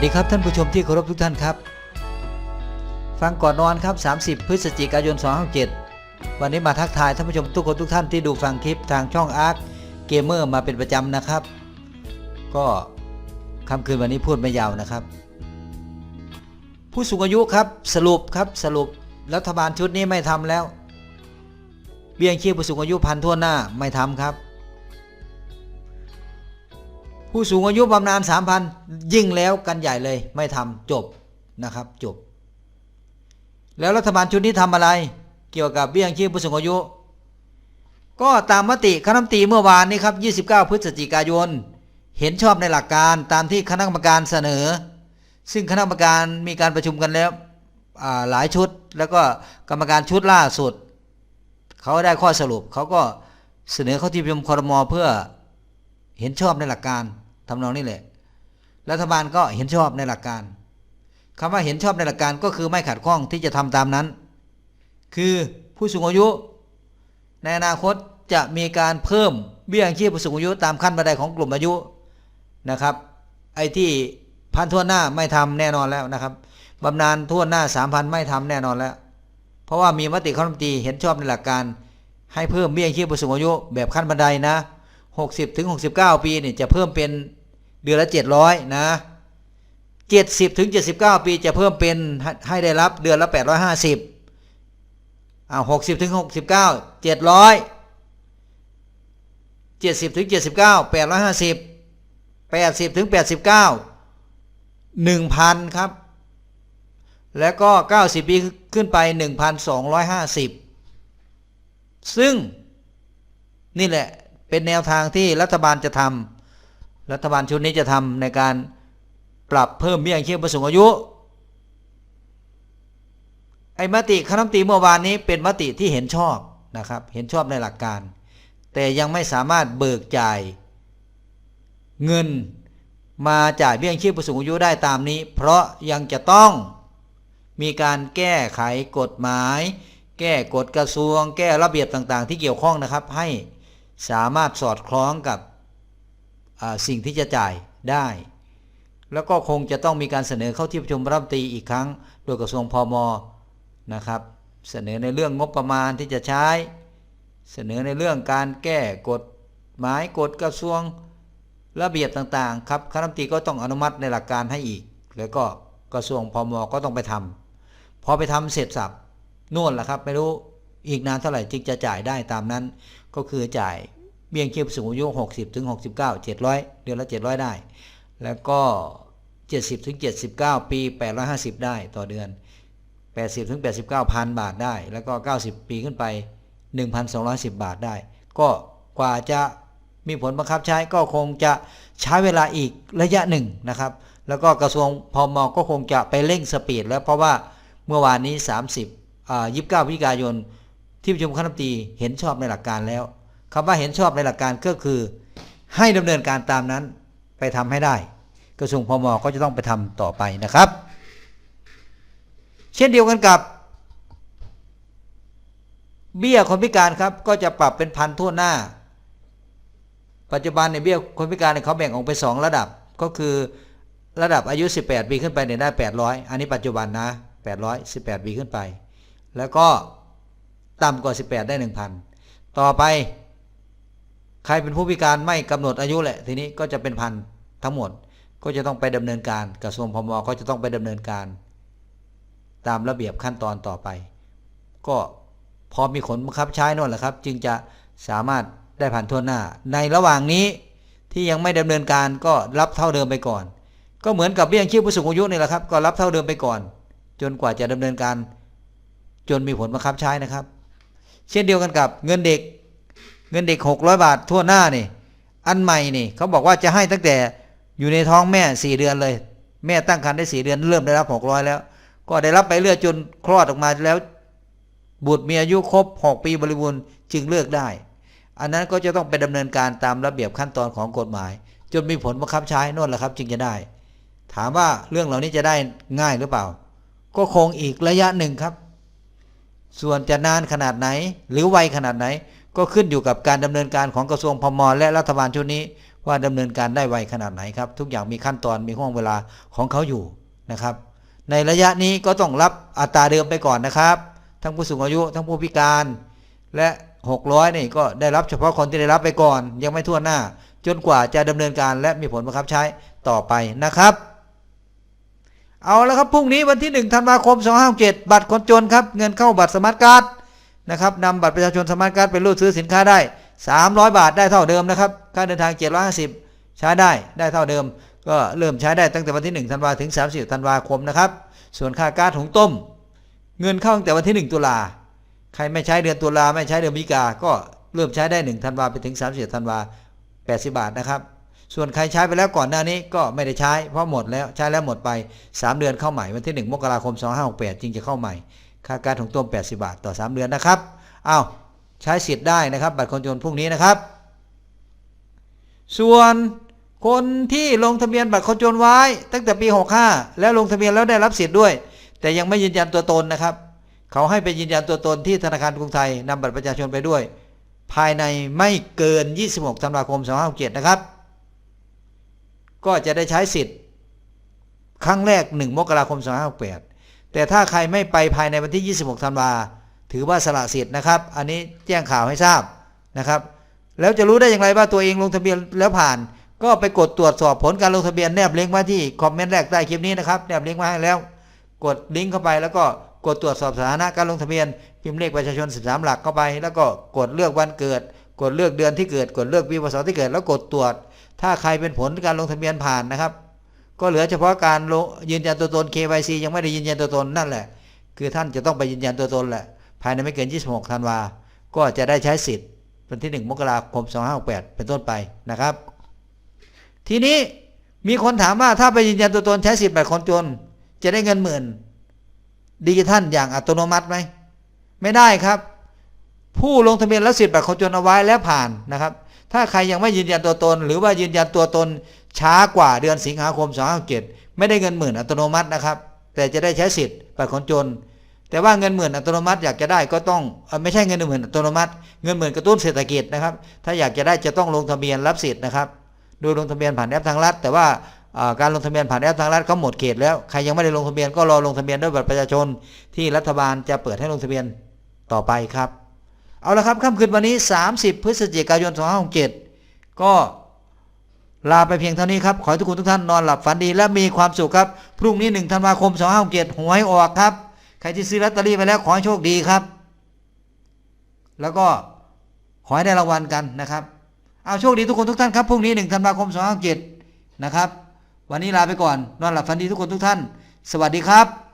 สดีครับท่านผู้ชมที่เคารพทุกท่านครับ ฟังก่อนนอนครับ 30 พฤศจิกายน 257 วันนี้มาทักทายท่านผู้ชมทุกคนทุกท่านที่ดูฟังคลิปทางช่องอาร์คเกมเมอร์มาเป็นประจำนะครับ ก็ค่ำคืนวันนี้พูดไม่ยาวนะครับ ผู้สูงอายุครับสรุปครับสรุปรัฐบาลชุดนี้ไม่ทำแล้ว เบี้ยยังชีพผู้สูงอายุพันทั่วหน้าไม่ทำครับ ผู้สูงอายุบำนาญสามพันยิ่งแล้วกันใหญ่เลยไม่ทำจบนะครับจบ แล้วรัฐบาลชุดนี้ทำอะไร เกี่ยวกับเบี้ยยังชีพผู้สูงอายุ ก็ตามมติคณะมนตรีเมื่อวานนี้ครับ 29 พฤศจิกายน เห็นชอบในหลักการตามที่คณะกรรมการเสนอ ซึ่งคณะกรรมการมีการประชุมกันแล้วหลายชุด แล้วก็กรรมการชุดล่าสุดเขาได้ข้อสรุปเขาก็เสนอเข้าที่ประชุมคอรมอเพื่อ เห็นชอบในหลักการทำนองนี้แหละ รัฐบาลก็เห็นชอบในหลักการคำว่าเห็นชอบในหลักการก็คือไม่ขัดข้องที่จะทำตามนั้น คือผู้สูงอายุ ในอนาคตจะมีการเพิ่มเบี้ยยังชีพผู้สูงอายุตามขั้นบันไดของกลุ่มอายุนะครับ ไอ้ที่พันทั่วหน้าไม่ทำแน่นอนแล้วนะครับบำนาญทั่วหน้าสามพันไม่ทำแน่นอนแล้ว เพราะว่ามีมติคณะรัฐมนตรีเห็นชอบในหลักการ ให้เพิ่มเบี้ยยังชีพผู้สูงอายุแบบขั้นบันไดนะ 60ถึง69 ปีเนี่ยจะเพิ่มเป็นเดือนละ 700 นะ 70ถึง79 ปีจะเพิ่มเป็นให้ได้รับเดือนละ 850อ่า60ถึง69 700 70ถึง79 850 80ถึง89 1,000 ครับ แล้วก็ 90 ปีขึ้นไป 1,250 ซึ่งนี่แหละ เป็นแนวทางที่รัฐบาลจะทำรัฐบาลชุดนี้จะทำในการปรับเพิ่มเบี้ยยังชีพผู้สูงอายุ ไอ้มติคณะมนตรีเมื่อวานนี้เป็นมติที่เห็นชอบนะครับ เห็นชอบในหลักการ แต่ยังไม่สามารถเบิกจ่ายเงินมาจ่ายเบี้ยยังชีพผู้สูงอายุได้ตามนี้ เพราะยังจะต้องมีการแก้ไขกฎหมาย แก้กฎกระทรวง แก้ระเบียบต่างๆ ที่เกี่ยวข้องนะครับให้ สามารถสอดคล้องกับสิ่งที่จะจ่ายได้ แล้วก็คงจะต้องมีการเสนอเข้าที่ประชุมรัฐมนตรีอีกครั้ง โดยกระทรวงพมนะครับ เสนอในเรื่องงบประมาณที่จะใช้ เสนอในเรื่องการแก้กฎหมายกฎกระทรวงระเบียบต่างๆครับคณะรัฐมนตรีก็ต้องอนุมัติในหลักการให้อีก แล้วก็กระทรวงพมก็ต้องไปทำพอไปทำเสร็จสับนู่นแหละครับ ไม่รู้ อีกนานเท่าไหร่จึงจะจ่ายได้ตามนั้น ก็คือจ่ายเบี้ยยังชีพสูงอายุ 60ถึง69 700 เดือนละ 700 ได้ แล้วก็ 70ถึง79 ปี 850 ได้ต่อเดือน 80ถึง89พันบาทได้ แล้วก็ 90 ปีขึ้นไป 1,210 บาทได้ ก็กว่าจะมีผลบังคับใช้ก็คงจะใช้เวลาอีกระยะหนึ่งนะครับ แล้วก็กระทรวงพอมอก็คงจะไปเร่งสปีดแล้วเพราะว่าเมื่อวานนี้ 30อ่า29พฤศจิกายน ที่ประชุมคณะรัฐมนตรีเห็นชอบในหลักการแล้วคำว่าเห็นชอบในหลักการก็คือ ให้ดำเนินการตามนั้นไปทำให้ได้ กระทรวงพมก็จะต้องไปทำต่อไปนะครับ เช่นเดียวกันกับ เบี้ยคนพิการครับก็จะปรับเป็นพันทั่วหน้า ปัจจุบันในเบี้ยคนพิการเนี่ยเขาแบ่งออกเป็นสองระดับก็คือระดับอายุ 18 ปีขึ้นไปเนี่ยได้ 800 อันนี้ปัจจุบันนะ 800 18 ปีขึ้นไป แล้วก็ ต่ำกว่า 18 ได้ 1,000 ต่อไป ใครเป็นผู้พิการไม่กำหนดอายุแหละ ทีนี้ก็จะเป็นพันทั้งหมดก็จะต้องไปดำเนินการกระทรวงพมก็จะต้องไปดำเนินการ ตามระเบียบขั้นตอนต่อไป ก็พอมีผลบังคับใช้นั่นแหละครับ จึงจะสามารถได้ผ่านทั่วหน้า ในระหว่างนี้ที่ยังไม่ดำเนินการก็รับเท่าเดิมไปก่อน ก็เหมือนกับเบี้ยยังชีพผู้สูงอายุนี่แหละครับ ก็รับเท่าเดิมไปก่อน จนกว่าจะดำเนินการ จนมีผลบังคับใช้นะครับ เช่นเดียวกันกับเงินเด็ก เงินเด็ก 600 บาททั่วหน้านี่ อันใหม่นี่เขาบอกว่าจะให้ตั้งแต่อยู่ในท้องแม่ 4 เดือนเลย แม่ตั้งครรภ์ได้ 4 เดือนเริ่มได้รับ 600 แล้ว ก็ได้รับไปเรื่อยจนคลอดออกมาแล้ว บุตรมีอายุครบ 6 ปีบริบูรณ์จึงเลือกได้ อันนั้นก็จะต้องไปดำเนินการตามระเบียบขั้นตอนของกฎหมาย จนมีผลบังคับใช้นั่นแหละครับ จึงจะได้ ถามว่าเรื่องเหล่านี้จะได้ง่ายหรือเปล่า ก็คงอีกระยะหนึ่งครับ ส่วนจะนานขนาดไหน หรือไวขนาดไหน ก็ขึ้นอยู่กับการดำเนินการของกระทรวงพมและรัฐบาลชุดนี้ ว่าดำเนินการได้ไวขนาดไหนครับ ทุกอย่างมีขั้นตอนมีห่วงเวลาของเขาอยู่นะครับ ในระยะนี้ก็ต้องรับอัตราเดิมไปก่อนนะครับ ทั้งผู้สูงอายุทั้งผู้พิการ และ600นี่ก็ได้รับเฉพาะคนที่ได้รับไปก่อน ยังไม่ทั่วหน้า จนกว่าจะดำเนินการและมีผลบังคับใช้ต่อไปนะครับ เอาแล้วครับพรุ่งนี้วันที่ 1 ธันวาคม 257 บัตรคนจนครับ เงินเข้าบัตรสมาร์ทการ์ดนะครับนำบัตรประชาชนสมาร์ทการ์ดไปรูดซื้อสินค้าได้ 300 บาทได้เท่าเดิมนะครับ ค่าเดินทาง 750 ใช้ได้ได้เท่าเดิม ก็เริ่มใช้ได้ตั้งแต่วันที่ 1 ธันวาถึง 30 ธันวาคมนะครับ ส่วนค่าการ์ดหุงต้ม เงินเข้าตั้งแต่วันที่ 1 ตุลา ใครไม่ใช้เดือนตุลาไม่ใช้เดือนมิกาก็เริ่มใช้ได้ 1 ธันวาไปถึง 30 ธันวา80 บาทนะครับ ส่วนใครใช้ไปแล้วก่อนหน้านี้ก็ไม่ได้ใช้เพราะหมดแล้วใช้แล้วหมดไป 3 เดือนเข้าใหม่วันที่ 1 มกราคม 2568 จึงจะเข้าใหม่ ค่าการถุงต้ม80 บาทต่อ 3 เดือนนะครับอ้าวใช้สิทธิ์ได้นะครับ บัตรคนจนพรุ่งนี้นะครับ ส่วนคนที่ลงทะเบียนบัตรคนจนไว้ ตั้งแต่ปี 65 แล้วลงทะเบียนแล้วได้รับสิทธิ์ด้วย แต่ยังไม่ยืนยันตัวตนนะครับ เขาให้ไปยืนยันตัวตนที่ธนาคารกรุงไทยนำบัตรประชาชนไปด้วย ภายในไม่เกิน 26 ธันวาคม 2567 นะครับ ก็จะได้ใช้สิทธิ์ ครั้งแรก 1 มกราคม 2568 แต่ถ้าใครไม่ไปภายในวันที่ 26 ธันวาถือว่าสละสิทธิ์นะครับ อันนี้แจ้งข่าวให้ทราบนะครับ แล้วจะรู้ได้อย่างไรว่าตัวเองลงทะเบียนแล้วผ่าน ก็ไปกดตรวจสอบผลการลงทะเบียนแนบลิงก์ไว้ที่คอมเมนต์แรกใต้คลิปนี้นะครับแนบลิงก์มาให้แล้ว กดลิงก์เข้าไปแล้วก็กดตรวจสอบสถานะการลงทะเบียน พิมพ์เลขประชาชน 13 หลักเข้าไป แล้วก็กดเลือกวันเกิด กดเลือกเดือนที่เกิด กดเลือกปีพศที่เกิด แล้วกดตรวจ ถ้าใครเป็นผลการลงทะเบียนผ่านนะครับ ก็เหลือเฉพาะการยืนยันตัวตน KYC ยังไม่ได้ยืนยันตัวตนนั่นแหละ คือท่านจะต้องไปยืนยันตัวตนแหละ ภายในไม่เกิน 26 ธันวา ก็จะได้ใช้สิทธิ์วันที่ 1 มกราคม 2568 เป็นต้นไปนะครับ ทีนี้มีคนถามว่าถ้าไปยืนยันตัวตนใช้สิทธิ์บัตรคนจน จะได้เงินหมื่นดิจิทัลอย่างอัตโนมัติไหมไม่ได้ครับ ผู้ลงทะเบียนแล้วสิทธิ์บัตรคนจนเอาไว้แล้วผ่านนะครับ ถ้าใครยังไม่ยืนยันตัวตน หรือว่ายืนยันตัวตนช้ากว่าเดือนสิงหาคม2567ไม่ได้เงินหมื่นอัตโนมัตินะครับ แต่จะได้ใช้สิทธิ์บัตรคนจน แต่ว่าเงินหมื่นอัตโนมัติอยากจะได้ก็ต้องอไม่ใช่เงินหมื่นอัตโนมัติ เงินหมื่นกระตุ้นเศรษฐกิจนะครับ ถ้าอยากจะได้จะต้องลงทะเบียนรับสิทธิ์นะครับ โดยลงทะเบียนผ่านแอปทางรัฐ แต่ว่าอ่าการลงทะเบียนผ่านแอปทางรัฐเขาหมดเขตแล้วใครยังไม่ได้ลงทะเบียนก็รอลงทะเบียนด้วยบัตรประชาชน ที่รัฐบาลจะเปิดให้ลงทะเบียนต่อไปครับ เอาละครับค่ำคืนวันนี้ 30 พฤศจิกายน 2567 ก็ลาไปเพียงเท่านี้ครับ ขอให้ทุกคนทุกท่านนอนหลับฝันดีและมีความสุขครับ พรุ่งนี้1ธันวาคม 2567 หวยออกครับ ใครที่ซื้อลอตเตอรี่ไปแล้วขอให้โชคดีครับ แล้วก็ขอให้ได้รางวัลกันนะครับ เอาโชคดีทุกคนทุกท่านครับ พรุ่งนี้1ธันวาคม 2567 นะครับ วันนี้ลาไปก่อน นอนหลับฝันดีทุกคนทุกท่าน สวัสดีครับ